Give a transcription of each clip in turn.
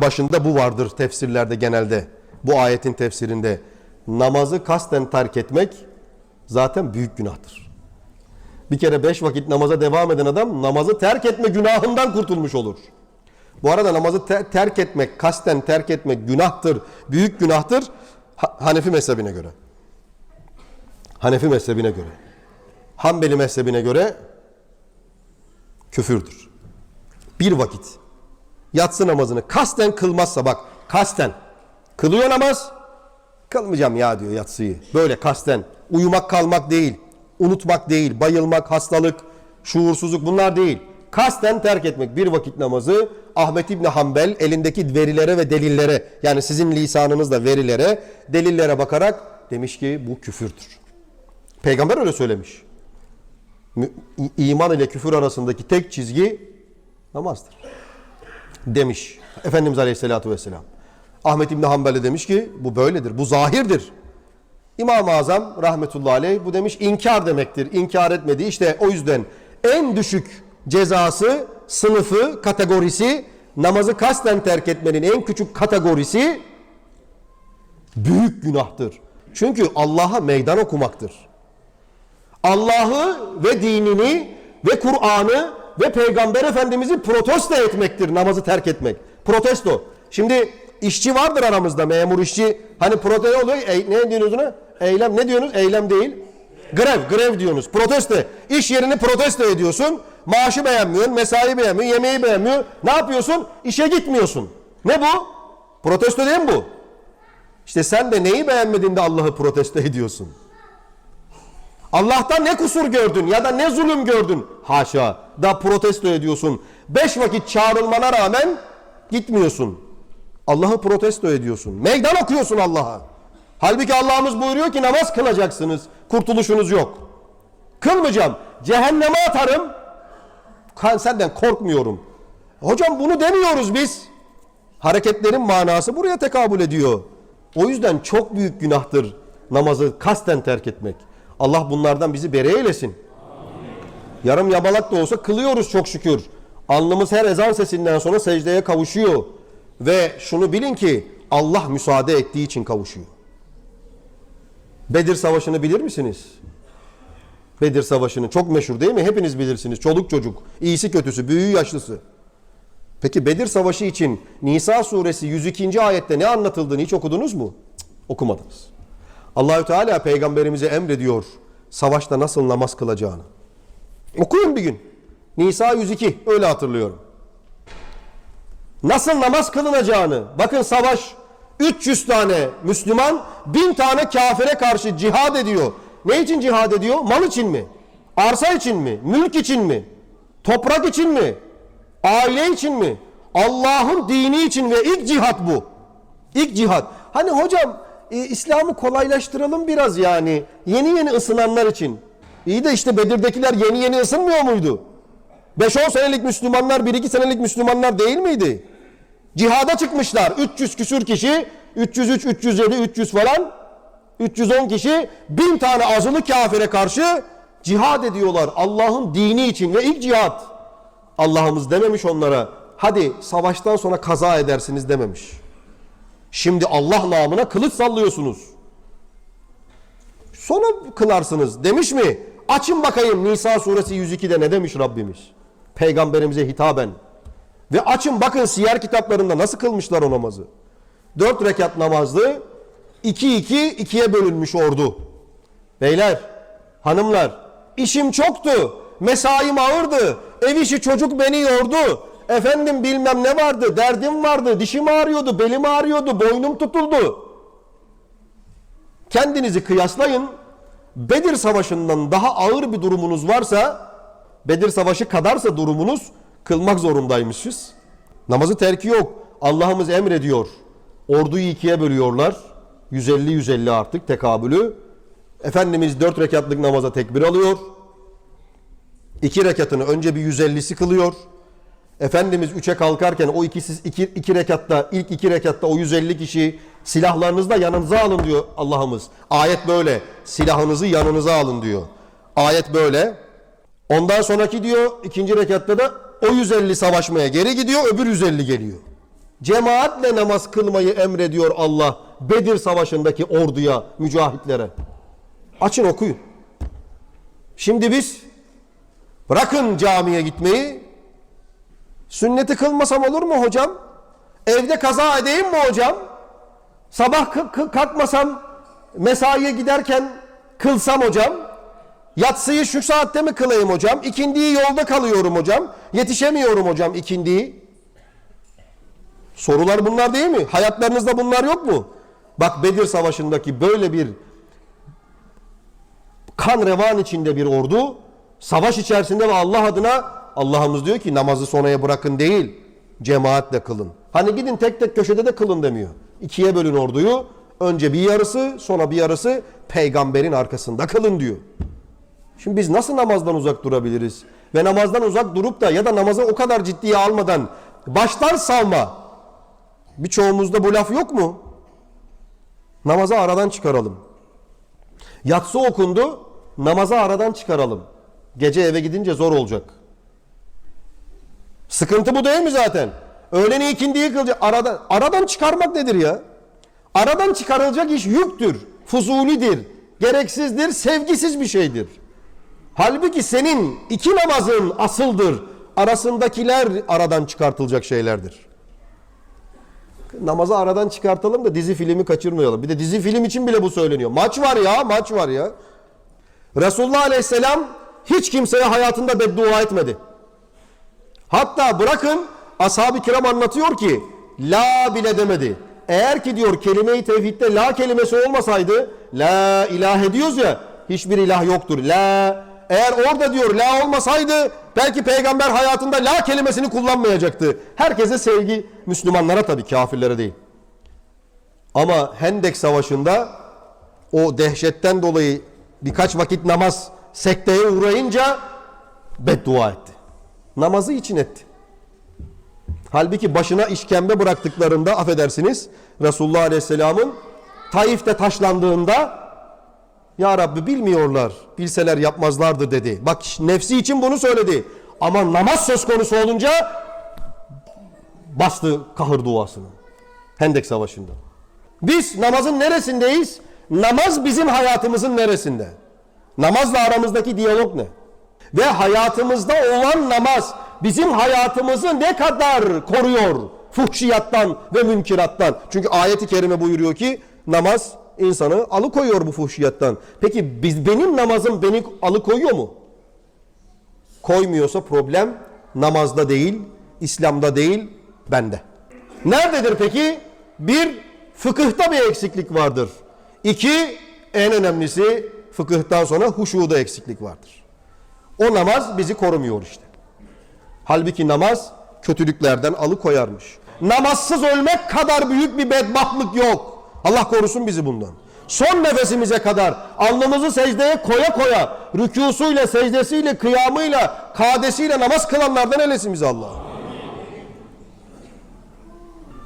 başında bu vardır tefsirlerde genelde. Bu ayetin tefsirinde. Namazı kasten terk etmek zaten büyük günahtır. Bir kere beş vakit namaza devam eden adam namazı terk etme günahından kurtulmuş olur. Bu arada namazı te- terk etmek, kasten terk etmek günahtır, büyük günahtır Ha- Hanefi mezhebine göre. Hanefi mezhebine göre. Hanbeli mezhebine göre küfürdür. Bir vakit yatsı namazını kasten kılmazsa bak kasten kılıyor namaz kılmayacağım ya diyor yatsıyı. Böyle kasten uyumak kalmak değil, unutmak değil, bayılmak, hastalık, şuursuzluk bunlar değil. Kasten terk etmek bir vakit namazı Ahmet İbni Hanbel elindeki verilere ve delillere yani sizin lisanınızla verilere, delillere bakarak demiş ki bu küfürdür. Peygamber öyle söylemiş. İman ile küfür arasındaki tek çizgi namazdır. Demiş Efendimiz Aleyhisselatü Vesselam. Ahmet İbni Hanbel de demiş ki bu böyledir, bu zahirdir. İmam-ı Azam rahmetullahi aleyh bu demiş inkar demektir. İnkar etmedi. İşte o yüzden en düşük cezası, sınıfı, kategorisi namazı kasten terk etmenin en küçük kategorisi büyük günahtır. Çünkü Allah'a meydan okumaktır. Allah'ı ve dinini ve Kur'an'ı ve Peygamber Efendimiz'i protesto etmektir namazı terk etmek. Protesto. Şimdi işçi vardır aramızda memur işçi. Hani protesto oluyor. E, ne diyorsunuz ona? Eylem ne diyorsunuz? Eylem değil. Grev, grev diyorsunuz. Protesto. İş yerini protesto ediyorsun. Maaşı beğenmiyorsun, mesai beğenmiyor, yemeği beğenmiyor. Ne yapıyorsun? İşe gitmiyorsun. Ne bu? Protesto değil mi bu? İşte sen de neyi beğenmediğinde Allah'ı protesto ediyorsun. Allah'tan ne kusur gördün ya da ne zulüm gördün? Haşa. Da protesto ediyorsun. Beş vakit çağrılmana rağmen gitmiyorsun. Allah'ı protesto ediyorsun. Meydan okuyorsun Allah'a. Halbuki Allah'ımız buyuruyor ki namaz kılacaksınız. Kurtuluşunuz yok. Kılmayacağım. Cehenneme atarım. Senden korkmuyorum. Hocam bunu demiyoruz biz. Hareketlerin manası buraya tekabül ediyor. O yüzden çok büyük günahtır namazı kasten terk etmek. Allah bunlardan bizi beri eylesin. Yarım yabalak da olsa kılıyoruz çok şükür. Alnımız her ezan sesinden sonra secdeye kavuşuyor. Ve şunu bilin ki Allah müsaade ettiği için kavuşuyor. Bedir Savaşı'nı bilir misiniz? Bedir Savaşı'nı çok meşhur değil mi? Hepiniz bilirsiniz. Çoluk çocuk, iyisi kötüsü, büyüğü yaşlısı. Peki Bedir Savaşı için Nisa suresi 102. ayette ne anlatıldığını hiç okudunuz mu? Cık, okumadınız. Allahü Teala peygamberimize emrediyor savaşta nasıl namaz kılacağını. Okuyun bir gün. Nisa 102 öyle hatırlıyorum. Nasıl namaz kılınacağını. Bakın savaş 300 tane Müslüman 1000 tane kafire karşı cihad ediyor. Ne için cihad ediyor? Mal için mi? Arsa için mi? Mülk için mi? Toprak için mi? Aile için mi? Allah'ın dini için ve ilk cihat bu. İlk cihat. Hani hocam e, İslam'ı kolaylaştıralım biraz yani. Yeni yeni ısınanlar için. İyi de işte Bedir'dekiler yeni yeni ısınmıyor muydu? 5-10 senelik Müslümanlar, 1-2 senelik Müslümanlar değil miydi? Cihada çıkmışlar. 300 küsür kişi, 303, 307, 300 falan. 310 kişi, 1000 tane azılı kafire karşı cihad ediyorlar. Allah'ın dini için ve ilk cihat. Allah'ımız dememiş onlara. Hadi savaştan sonra kaza edersiniz dememiş. Şimdi Allah namına kılıç sallıyorsunuz. Sonra kılarsınız demiş mi? Açın bakayım Nisa suresi 102'de ne demiş Rabbimiz? Peygamberimize hitaben. Ve açın bakın siyer kitaplarında nasıl kılmışlar o namazı. Dört rekat namazlı 2-2 ikiye bölünmüş ordu. Beyler, hanımlar işim çoktu. Mesaim ağırdı. Ev işi çocuk beni yordu. Efendim bilmem ne vardı. Derdim vardı. Dişim ağrıyordu. Belim ağrıyordu. Boynum tutuldu. Kendinizi kıyaslayın. Bedir Savaşı'ndan daha ağır bir durumunuz varsa, Bedir Savaşı kadarsa durumunuz kılmak zorundaymışız. Namazı terki yok. Allah'ımız emrediyor. Orduyu ikiye bölüyorlar. 150-150 artık tekabülü. Efendimiz 4 rekatlık namaza tekbir alıyor. 2 rekatını önce bir 150'si kılıyor. Efendimiz 3'e kalkarken o ikisi iki, iki rekatta ilk iki rekatta o 150 kişi silahlarınızı da yanınıza alın diyor Allah'ımız. Ayet böyle. Silahınızı yanınıza alın diyor. Ayet böyle. Ondan sonraki diyor ikinci rekatta da o 150 savaşmaya geri gidiyor öbür 150 geliyor. Cemaatle namaz kılmayı emrediyor Allah Bedir Savaşı'ndaki orduya, mücahitlere. Açın okuyun. Şimdi biz bırakın camiye gitmeyi. Sünneti kılmasam olur mu hocam? Evde kaza edeyim mi hocam? Sabah kalkmasam mesaiye giderken kılsam hocam? Yatsıyı şu saatte mi kılayım hocam? İkindiyi yolda kalıyorum hocam. Yetişemiyorum hocam ikindiyi. Sorular bunlar değil mi? Hayatlarınızda bunlar yok mu? Bak Bedir Savaşı'ndaki böyle bir kan revan içinde bir ordu savaş içerisinde ve Allah adına Allah'ımız diyor ki namazı sonraya bırakın değil cemaatle kılın. Hani gidin tek tek köşede de kılın demiyor. İkiye bölün orduyu. Önce bir yarısı sonra bir yarısı peygamberin arkasında kılın diyor. Şimdi biz nasıl namazdan uzak durabiliriz? Ve namazdan uzak durup da ya da namazı o kadar ciddiye almadan baştan salma. Birçoğumuzda bu laf yok mu? Namazı aradan çıkaralım. Yatsı okundu, namazı aradan çıkaralım. Gece eve gidince zor olacak. Sıkıntı bu değil mi zaten? Öğleni ikindiyi kılacak. Aradan, aradan çıkarmak nedir ya? Aradan çıkarılacak iş yüktür, fuzulidir, gereksizdir, sevgisiz bir şeydir. Halbuki senin iki namazın asıldır. Arasındakiler aradan çıkartılacak şeylerdir. Namazı aradan çıkartalım da dizi filmi kaçırmayalım. Bir de dizi film için bile bu söyleniyor. Maç var ya, maç var ya. Resulullah Aleyhisselam hiç kimseye hayatında beddua etmedi. Hatta bırakın ashab-ı kiram anlatıyor ki la bile demedi. Eğer ki diyor kelime-i tevhidde la kelimesi olmasaydı la ilahe diyoruz ya hiçbir ilah yoktur. La eğer orada diyor la olmasaydı belki peygamber hayatında la kelimesini kullanmayacaktı. Herkese sevgi Müslümanlara tabii kafirlere değil. Ama Hendek Savaşı'nda o dehşetten dolayı birkaç vakit namaz sekteye uğrayınca beddua etti. Namazı için etti. Halbuki başına işkembe bıraktıklarında affedersiniz Resulullah Aleyhisselam'ın Taif'te taşlandığında Ya Rabbi bilmiyorlar bilseler yapmazlardı dedi. Bak nefsi için bunu söyledi. Ama namaz söz konusu olunca bastı kahır duasını. Hendek Savaşı'nda. Biz namazın neresindeyiz? Namaz bizim hayatımızın neresinde? Namazla aramızdaki diyalog ne? Ve hayatımızda olan namaz bizim hayatımızı ne kadar koruyor fuhşiyattan ve münkirattan? Çünkü ayeti kerime buyuruyor ki namaz insanı alıkoyuyor bu fuhşiyattan. Peki biz, benim namazım beni alıkoyuyor mu? Koymuyorsa problem namazda değil, İslam'da değil, bende. Nerededir peki? Bir, fıkıhta bir eksiklik vardır. İki, en önemlisi fıkıhtan sonra huşuda eksiklik vardır. O namaz bizi korumuyor işte. Halbuki namaz kötülüklerden alıkoyarmış. Namazsız ölmek kadar büyük bir bedbahtlık yok. Allah korusun bizi bundan. Son nefesimize kadar alnımızı secdeye koya koya rükûsuyla, secdesiyle, kıyamıyla, kadesiyle namaz kılanlardan elesimiz Allah.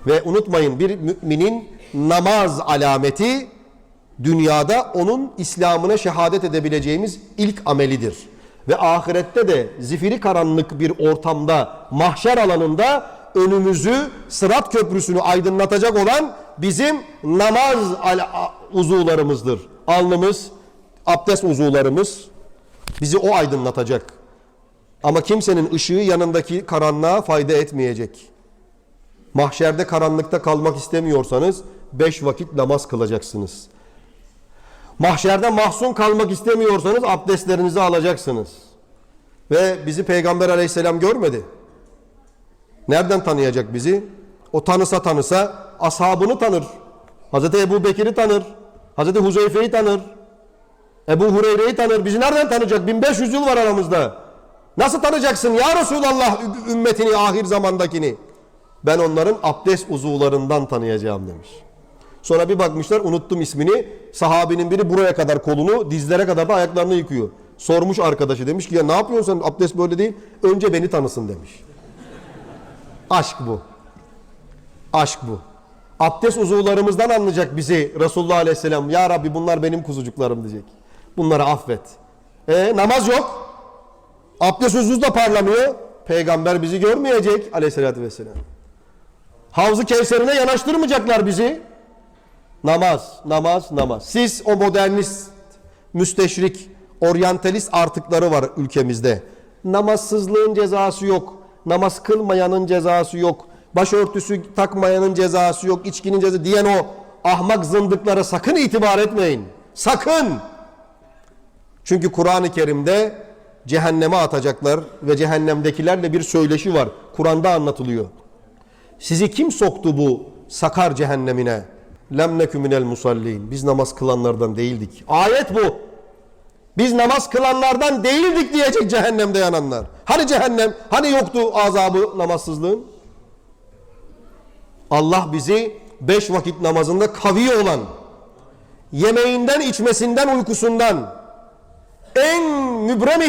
Ve unutmayın bir müminin namaz alameti dünyada onun İslam'ına şehadet edebileceğimiz ilk amelidir. Ve ahirette de zifiri karanlık bir ortamda, mahşer alanında önümüzü sırat köprüsünü aydınlatacak olan bizim namaz uzuvlarımızdır. Alnımız, abdest uzuvlarımız bizi o aydınlatacak. Ama kimsenin ışığı yanındaki karanlığa fayda etmeyecek. Mahşerde karanlıkta kalmak istemiyorsanız beş vakit namaz kılacaksınız. Mahşerde mahzun kalmak istemiyorsanız abdestlerinizi alacaksınız. Ve bizi Peygamber aleyhisselam görmedi. Nereden tanıyacak bizi? O tanısa tanısa ashabını tanır. Hazreti Ebu Bekir'i tanır. Hazreti Huzeyfe'yi tanır. Ebu Hureyre'yi tanır. Bizi nereden tanıyacak? 1500 yıl var aramızda. Nasıl tanıyacaksın ya Resulallah ümmetini ahir zamandakini? Ben onların abdest uzuvlarından tanıyacağım demiş. Sonra bir bakmışlar unuttum ismini. Sahabinin biri buraya kadar kolunu dizlere kadar da ayaklarını yıkıyor. Sormuş arkadaşı demiş ki ya ne yapıyorsun sen abdest böyle değil. Önce beni tanısın demiş. Aşk bu. Aşk bu. Abdest uzuvlarımızdan anlayacak bizi Resulullah Aleyhisselam. Ya Rabbi bunlar benim kuzucuklarım diyecek. Bunları affet. E namaz yok. Abdest uzuzu da parlamıyor. Peygamber bizi görmeyecek Aleyhisselatü Vesselam. Havzu Kevser'ine yanaştırmayacaklar bizi. Namaz, namaz, namaz. Siz o modernist, müsteşrik, oryantalist artıkları var ülkemizde. Namazsızlığın cezası yok. Namaz kılmayanın cezası yok. Başörtüsü takmayanın cezası yok. içkinin cezası diyen o ahmak zındıklara sakın itibar etmeyin. Sakın. Çünkü Kur'an-ı Kerim'de cehenneme atacaklar ve cehennemdekilerle bir söyleşi var. Kur'an'da anlatılıyor. Sizi kim soktu bu sakar cehennemine? Lem nekü minel musallin. Biz namaz kılanlardan değildik. Ayet bu. Biz namaz kılanlardan değildik diyecek cehennemde yananlar. Hani cehennem? Hani yoktu azabı namazsızlığın? Allah bizi beş vakit namazında kavi olan, yemeğinden, içmesinden, uykusundan, en mübrem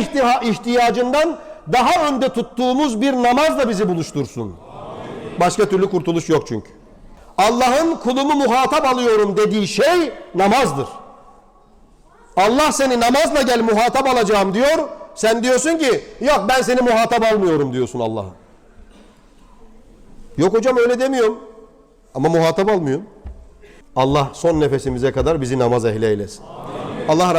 ihtiyacından daha önde tuttuğumuz bir namazla bizi buluştursun. Başka türlü kurtuluş yok çünkü. Allah'ın kulumu muhatap alıyorum dediği şey namazdır. Allah seni namazla gel muhatap alacağım diyor. Sen diyorsun ki yok ben seni muhatap almıyorum diyorsun Allah'a. Yok hocam öyle demiyorum. Ama muhatap almıyorum. Allah son nefesimize kadar bizi namaz ehli eylesin. Allah